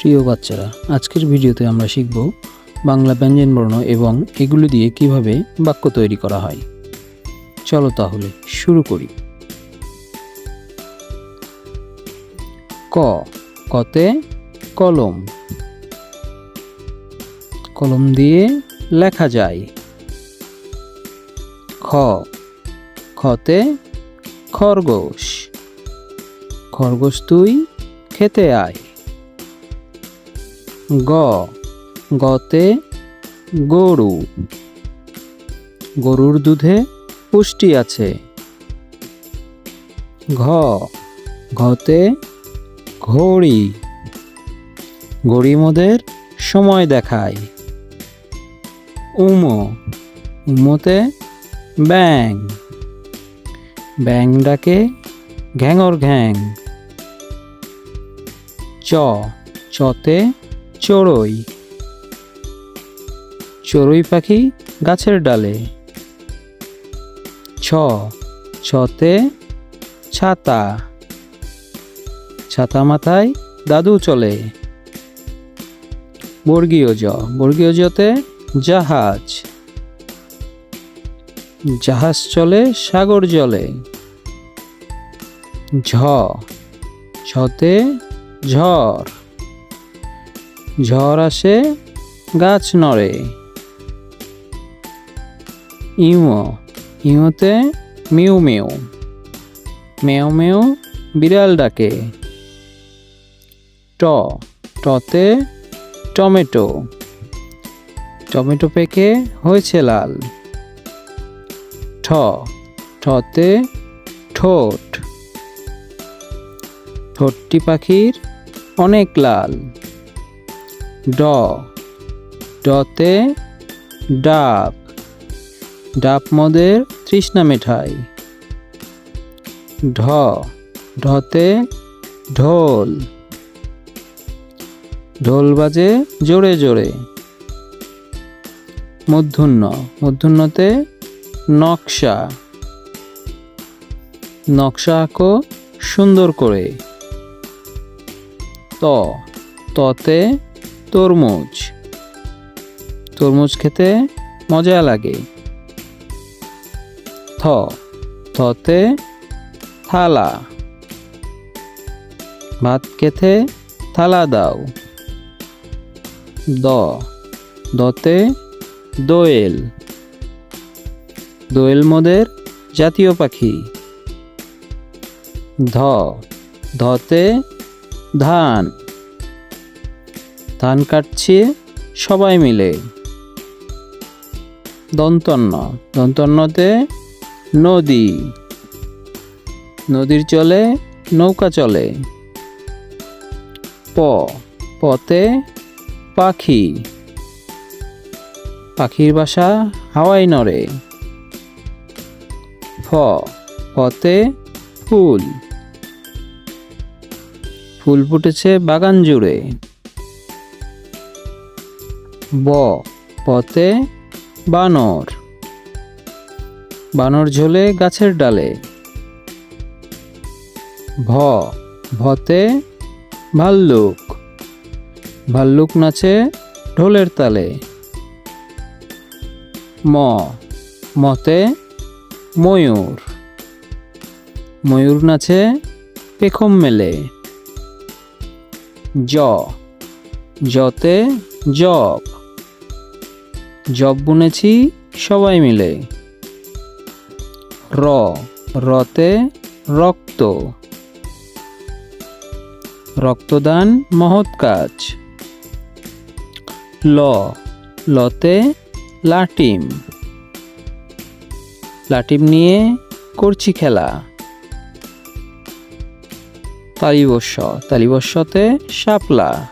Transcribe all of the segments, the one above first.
প্রিয় বাচ্চারা, আজকের ভিডিওতে আমরা শিখব বাংলা ব্যঞ্জন বর্ণ এবং এগুলো দিয়ে কীভাবে বাক্য তৈরি করা হয়। চলো তাহলে শুরু করি। ক, কতে কলম। কলম দিয়ে লেখা যায়। খ, খতে খরগোশ। খরগোশ তুই খেতে আয়। গ। গতে গরু। গরুর দুধে পুষ্টি আছে। ঘ। ঘতে ঘড়ি। ঘড়ি মোদের সময় দেখায়। উম। উমোতে ব্যাং। ব্যাং ডাকে ঘ্যাঙর ঘ্যাং। চ। চতে চড়ুই। চড়ুই পাখি গাছের ডালে। ছ, ছতে ছাতা। ছাতা মাথায় দাদু চলে। বর্গীয় জ, বর্গীয় জতে জাহাজ। জাহাজ চলে সাগর জলে। ঝ, ছতে ঝড়। ঝড় আসে, গাছ নড়ে। ইমো ইমোতে মিউ মিউ। মেউ মেউ বিড়াল ডাকে। ট, টতে টমেটো। টমেটো পেকে হয়েছে লাল। ঠ ঠতে ঠোঁট। ঠোঁটটি পাখির অনেক লাল। ড। ডতে ডাব ডাব মদের তৃষ্ণা মেঠাই। ঢ। ঢতে ঢোল। ঢোল বাজে জোরে জোরে। মধ্যুন্ন মধ্যুন্নতে নকশা। নকশা আঁকো সুন্দর করে। ত। ততে তরমুজ। তরমুজ খেতে মজা লাগে। থ। থতে থালা। ভাত খেতে থালা দাও। দ। দতে দোয়েল। দোয়েল মোদের জাতীয় পাখি। ধ। ধতে ধান। ধান কাটছে সবাই মিলে। দন্তন্য দন্তন্যতে নদী। নদীর চলে নৌকা চলে। প পতে পাখি। পাখির বাসা হাওয়াই নড়ে। ফ ফতে ফুল। ফুল ফুটেছে বাগান জুড়ে। ব পতে বানর। বানর ঝোলে গাছের ডালে। ভ, ভতে ভাল্লুক। ভাল্লুক নাচে ঢোলের তালে। ম, মতে ময়ূর। ময়ূর নাচে পেখম মেলে। জ, জতে জব জব বুনেছি সবাই মিলে। র, রতে রক্ত। রক্তদান মহৎ কাজ। ল, লতে লাটিম। লাটিম নিয়ে করছি খেলা। তালিবস্য তালিবস্যতে শাপলা।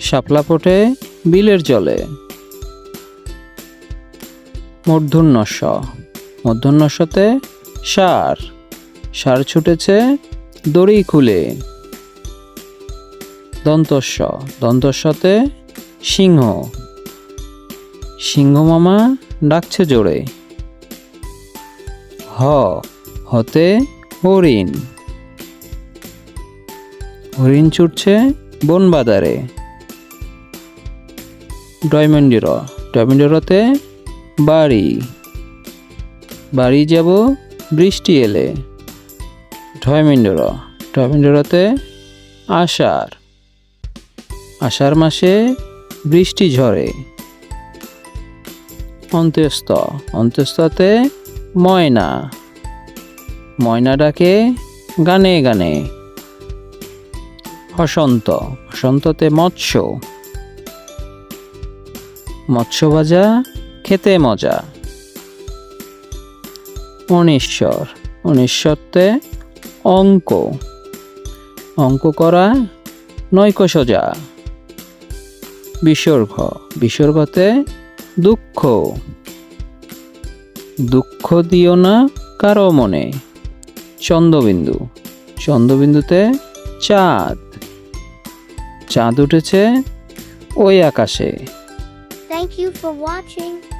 শাপলা ফোটে বিলের জলে। মূর্ধন্যস্য মূর্ধন্যস্যতে সার। সার ছুটেছে দড়ি খুলে। দন্তস্য দন্তস্যতে সিংহ। সিংহ মামা ডাকছে জোরে। হ। হতে হরিণ। হরিণ ছুটছে বনবাদারে। ডয়মন্ডির। ডয়মন্ডিরতে বাড়ি। বাড়ি যাব বৃষ্টি এলে। ঢয়মিন্ডর ঢয়মিন্ডরতে আষাঢ়। আষাঢ় মাসে বৃষ্টি ঝরে। অন্ত্যস্ত অন্ত্যস্ততে ময়না। ময়না ডাকে গানে গানে। বসন্ত বসন্ততে মৎস্য। মৎস্য ভাজা খেতে মজা। অনিশ্বর, অনিশ্বরতে অঙ্ক। অঙ্ক করা নৈক সোজা। বিসর্গ, বিসর্গতে দুঃখ। দুঃখ দিও না কারও মনে। চন্দ্রবিন্দু চন্দ্রবিন্দুতে চাঁদ। চাঁদ উঠেছে ওই আকাশে। Thank you for watching.